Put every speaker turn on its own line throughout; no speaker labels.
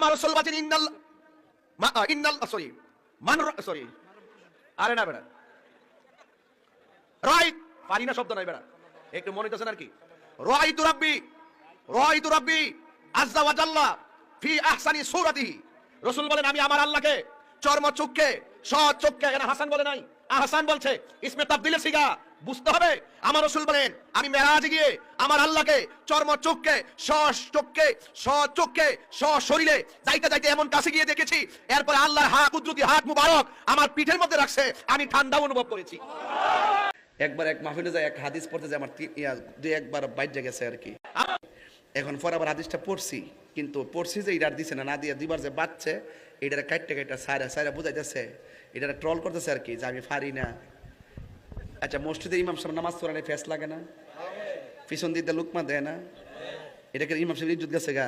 আমার রাসূল বলেন ইন্নাল ইন্নাল সরি, মান সরি। আরে না বেটা রাইট পারি না শব্দ নাই বেটা একটু মনে আর কি? আজ্জা ফি আহসানি বলেন, আমি আমার আল্লাহকে চর্ম চক্ষে সৎ চক্ষে এখানে হাসান বলে নাই। আহসান বলছে, ইসমে তাবদিলে সিগা বুঝতে হবে? আমার রসুল বলেন, আমি মেরাজ গিয়ে আমার আল্লাহকে, চর্ম স চক্ষে স শরীরে যাইতে যাইতে এমন কাছে গিয়ে দেখেছি, এরপরে আল্লাহর হাত, কুদরতি হাত মুবারক আমার পিঠের মধ্যে রাখছে, আমি ঠান্ডা অনুভব করেছি।
একবার এক মাহফিলে যায়, এক হাদিস পড়তে যায়, আমার দুই একবার বাইরে গেছে আর কি। এখন পরে আবার হাদিসটা পড়ছি, কিন্তু পড়ছি যে এটার দিছে না না দিয়ে দুইবার যে বাচ্চে এটার কাটতে কাটটা সারা সারা বুঝাইতেছে এটার ট্রল করতেছে আর কি, যে আমি পারি না। আচ্ছা মসজিদে ইমাম সাহেব নামাজ পড়ানে ফেস লাগে না? পিছন দিতে লুকমা দেয় না? এটাকে ইমাম সাহেব ইজ্জত গেছে গা?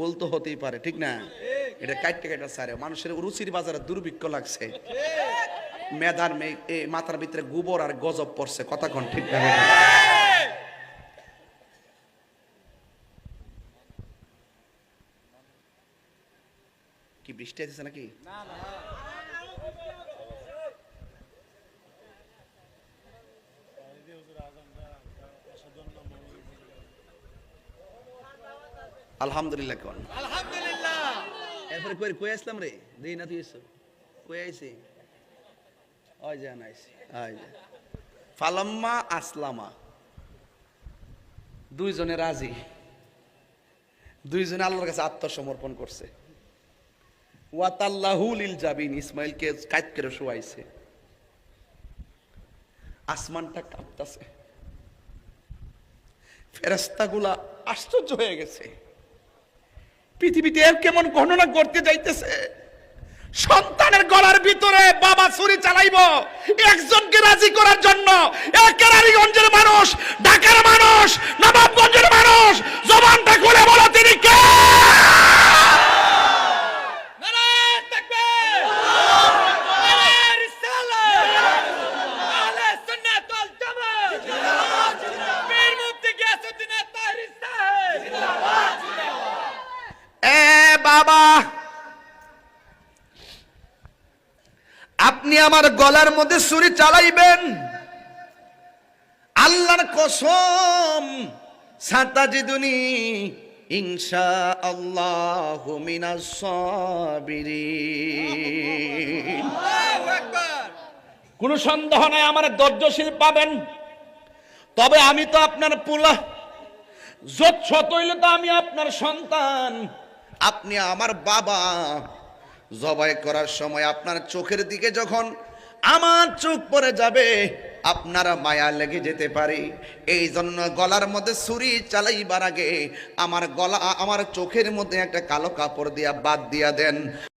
বলতো হতেই পারে, ঠিক না? এটা কাটতে কাটটা সারে। মানুষের রুচির বাজারে দুর্ভিক্ষ লাগছে। মেধার এ মাথার ভিতরে গোবর আর গজব পড়ছে। কথা কোন, ঠিক না? কি বৃষ্টি আসছে নাকি? আলহামদুলিল্লাহ কোন? এরপরে কই কই আসলাম রে? দেই না তুই এসো। কই আইছি ওই যে আনাইছি ওই যে। ফালাম্মা আসলামা। দুইজনে রাজি। দুইজনে আল্লাহর কাছে আত্মসমর্পণ করছে। ওয়াতাল্লাহুল ইল জাবিন ইসমাইলকে কাইত করে শোয়াইছে। আসমানটা কাঁপতাছে। ফেরেস্তাগুলা আশ্চর্য হয়ে গেছে। পৃথিবীতে এর কেমন গণনা করতে যাইতেছে? সন্তানের গলার ভিতরে বাবা ছুরি চালাইব, একজনকে রাজি করার জন্য একের কেরানীগঞ্জের মানুষ আপনি আমার গলার মধ্যে ছুরি চালাইবেন। আল্লাহর কসম সাতাজিদুনি ইনশা আল্লাহ মিনাস সাবিরিন।
আল্লাহু
কোনো সন্দেহ নাই আমার ধৈর্যশীল পাবেন। তবে আমি তো আপনার পোলা। যত ছত হইলে তো আমি আপনার সন্তান। আপনি আমার বাবা। জবাই করার সময় আপনার চোখের দিকে যখন আমার চোখ পরে যাবে, আপনারা মায়া লেগে যেতে পারে। এই জন্য গলার মধ্যে ছুরি চালাইবার আগে আমার গলা, আমার চোখের মধ্যে একটা কালো কাপড় দিয়া বাদ দিয়া দেন।